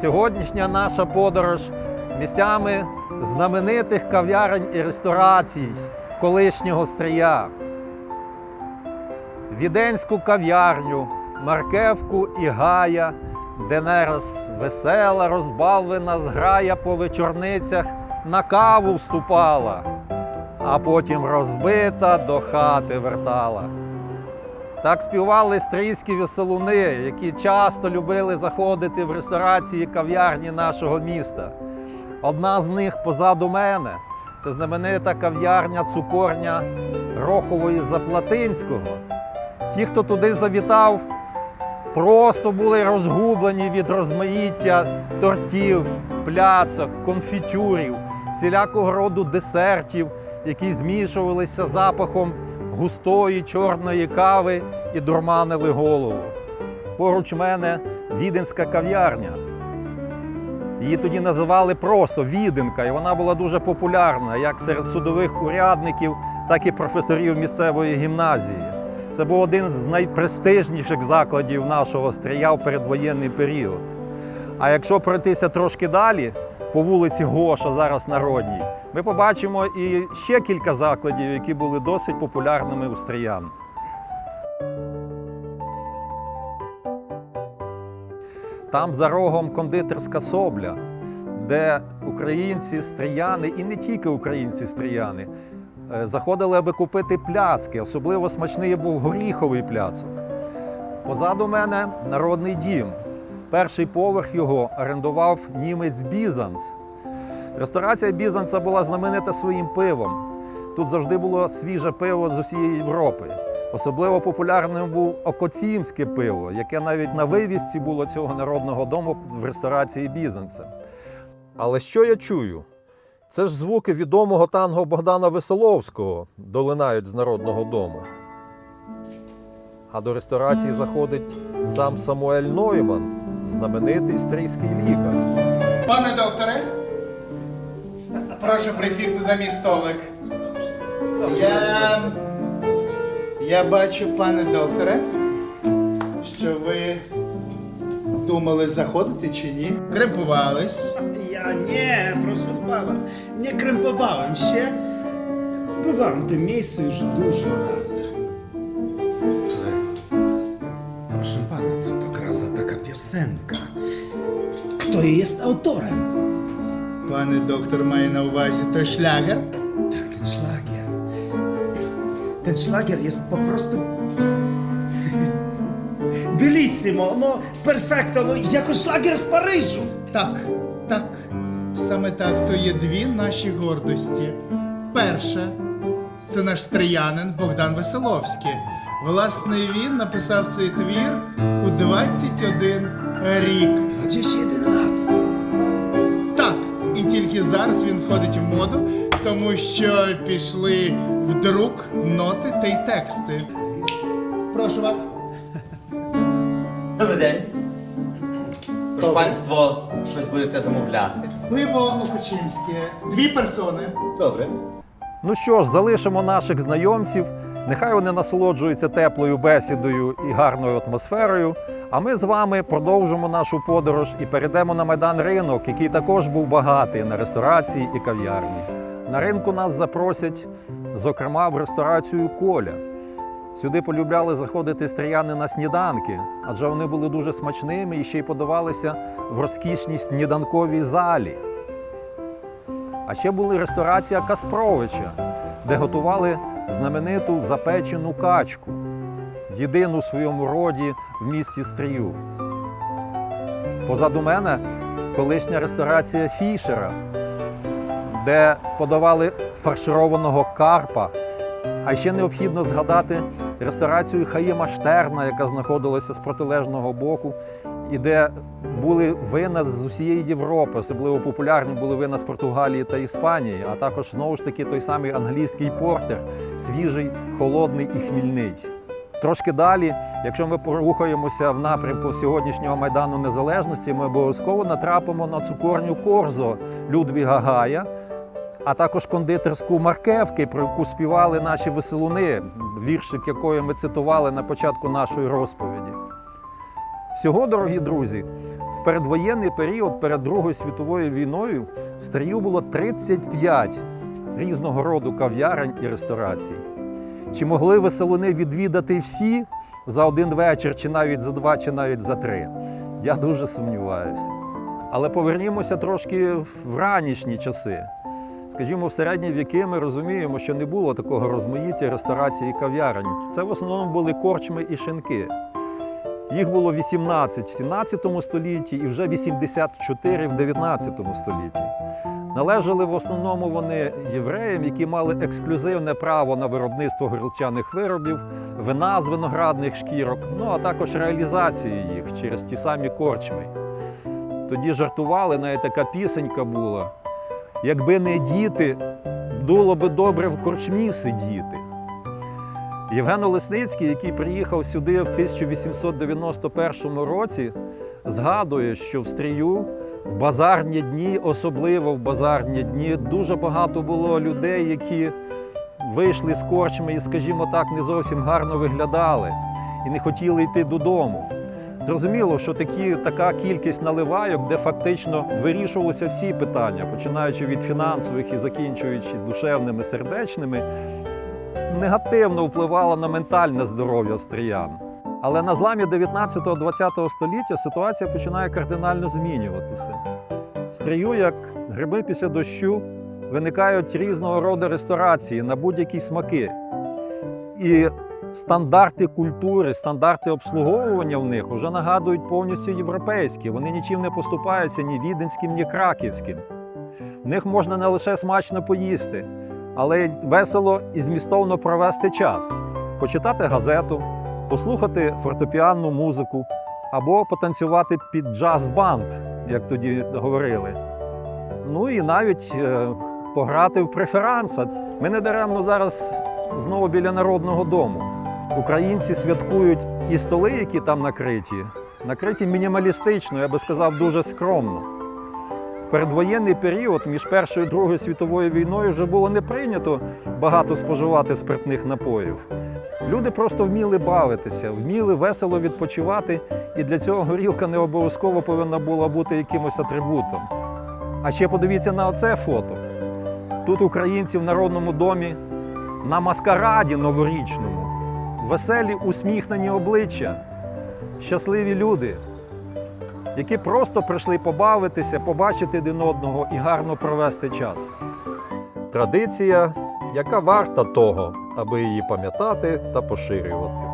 Сьогоднішня наша подорож місцями знаменитих кав'ярень і ресторацій колишнього стрия. Віденську кав'ярню, Маркевку і Гая, де нераз весела, розбавлена зграя по вечорницях на каву вступала, а потім розбита до хати вертала. Так співали стрийські веселуни, які часто любили заходити в ресторації кав'ярні нашого міста. Одна з них позаду мене це знаменита кав'ярня цукорня Рохової Заплатинського. Ті, хто туди завітав, просто були розгублені від розмаїття тортів, пляцок, конфітюрів, всілякого роду десертів, які змішувалися запахом густої чорної кави і дурманили голову. Поруч мене віденська кав'ярня. Її тоді називали просто Віденка, і вона була дуже популярна як серед судових урядників, так і професорів місцевої гімназії. Це був один з найпрестижніших закладів нашого стрія в передвоєнний період. А якщо пройтися трошки далі, по вулиці Гоша, зараз народній, ми побачимо і ще кілька закладів, які були досить популярними у стріян. Там за рогом кондитерська собля, де українці, стріяни і не тільки українці стріяни е, заходили, аби купити пляцки. Особливо смачний був горіховий пляцок. Позаду мене народний дім. Перший поверх його орендував німець Бізанс. Ресторація Бізанса була знаменита своїм пивом. Тут завжди було свіже пиво з усієї Європи. Особливо популярним був окоцімське пиво, яке навіть на вивісці було цього народного дому в ресторації Бізанса. Але що я чую? Це ж звуки відомого танго Богдана Веселовського долинають з народного дому. А до ресторації заходить сам Самуель Нойман, знаменитий стрийський лікар. Пане докторе, прошу присісти за мій столик. Я. Я бачу, пане докторе, що ви думали заходити чи ні? Крепувались. Ja nie, proszę pana, nie krępowałem się. Bywałem w tym miejscu już piosenka? Kto jej jest autorem? Пане доктор має на увазі той шлягер. Tak, ten szlagier. Ten szlagier jest po prostu... Bellissimo, no perfekto, no jako szlagier z Paryżu. Так, так. Саме так то є дві наші гордості. Перша це наш стріянин Богдан Веселовський. Власне, він написав цей твір у 21 рік. 21 lat. Так, і тільки зараз він входить в моду, тому що пішли в друк ноти та й тексти. Прошу вас. Добрий день. Прошу панство, щось будете замовляти. Пиво Окучинське, дві персони. Добре. Ну що ж, залишимо наших знайомців. Нехай вони насолоджуються теплою бесідою і гарною атмосферою. А ми з вами продовжимо нашу подорож і перейдемо на майдан ринок, який також був багатий на ресторації і кав'ярні. На ринку нас запросять, зокрема, в ресторацію Коля. Сюди полюбляли заходити стріяни на сніданки, адже вони були дуже смачними і ще й подавалися в розкішній сніданковій залі. А ще була ресторація Каспровича, де готували знамениту запечену качку, єдину в своєму роді в місті Стрію. Позаду мене колишня ресторація Фішера, де подавали фаршированого карпа. А ще необхідно згадати ресторацію Хаїма Штерна, яка знаходилася з протилежного боку, і де були вина з усієї Європи. Особливо популярні були вина з Португалії та Іспанії, а також знову ж таки той самий англійський портер, свіжий, холодний і хмільний. Трошки далі, якщо ми порухаємося в напрямку сьогоднішнього майдану незалежності, ми обов'язково натрапимо на цукорню Корзо Людвіга Гая, а також кондитерську маркевки, про яку співали наші веселуни, віршик якої ми цитували на початку нашої розповіді. Всього, дорогі друзі, в передвоєнний період перед Другою світовою війною в Стрию було 35 різного роду кав'ярень і ресторацій. Чи могли веселуни відвідати всі за один вечір, чи навіть за два, чи навіть за три? Я дуже сумніваюся. Але повернімося трошки в ранішні часи. Скажімо, в середні віки ми розуміємо, що не було такого розмаїття ресторацій і кав'ярень. Це в основному були корчми і шинки. Їх було 18 в 17 столітті і вже 84 в 19 столітті. Належали в основному вони євреям, які мали ексклюзивне право на виробництво горілчаних виробів, вина з виноградних шкірок, ну а також реалізацію їх через ті самі корчми. Тоді жартували, навіть така пісенька була. Якби не діти, було би добре в корчмі сидіти. Євген Олесницький, який приїхав сюди в 1891 році, згадує, що в стрію в базарні дні, особливо в базарні дні, дуже багато було людей, які вийшли з корчми і, скажімо так, не зовсім гарно виглядали і не хотіли йти додому. Зрозуміло, що такі, така кількість наливайок, де фактично вирішувалися всі питання, починаючи від фінансових і закінчуючи душевними, сердечними, негативно впливала на ментальне здоров'я австріян. Але на зламі 19-20 століття ситуація починає кардинально змінюватися. Стрію, як гриби після дощу, виникають різного роду ресторації на будь-які смаки. І стандарти культури, стандарти обслуговування в них вже нагадують повністю європейські. Вони нічим не поступаються ні віденським, ні краківським. В них можна не лише смачно поїсти, але й весело і змістовно провести час, почитати газету, послухати фортепіанну музику або потанцювати під джаз-банд, як тоді говорили. Ну і навіть е, пограти в преферанса. Ми не даремно зараз знову біля народного дому. Українці святкують і столи, які там накриті, накриті мінімалістично, я би сказав, дуже скромно. В передвоєнний період між Першою і Другою світовою війною вже було не прийнято багато споживати спиртних напоїв. Люди просто вміли бавитися, вміли весело відпочивати, і для цього горілка не обов'язково повинна була бути якимось атрибутом. А ще подивіться на оце фото. Тут українці в народному домі на маскараді новорічному, веселі усміхнені обличчя, щасливі люди, які просто прийшли побавитися, побачити один одного і гарно провести час. Традиція, яка варта того, аби її пам'ятати та поширювати.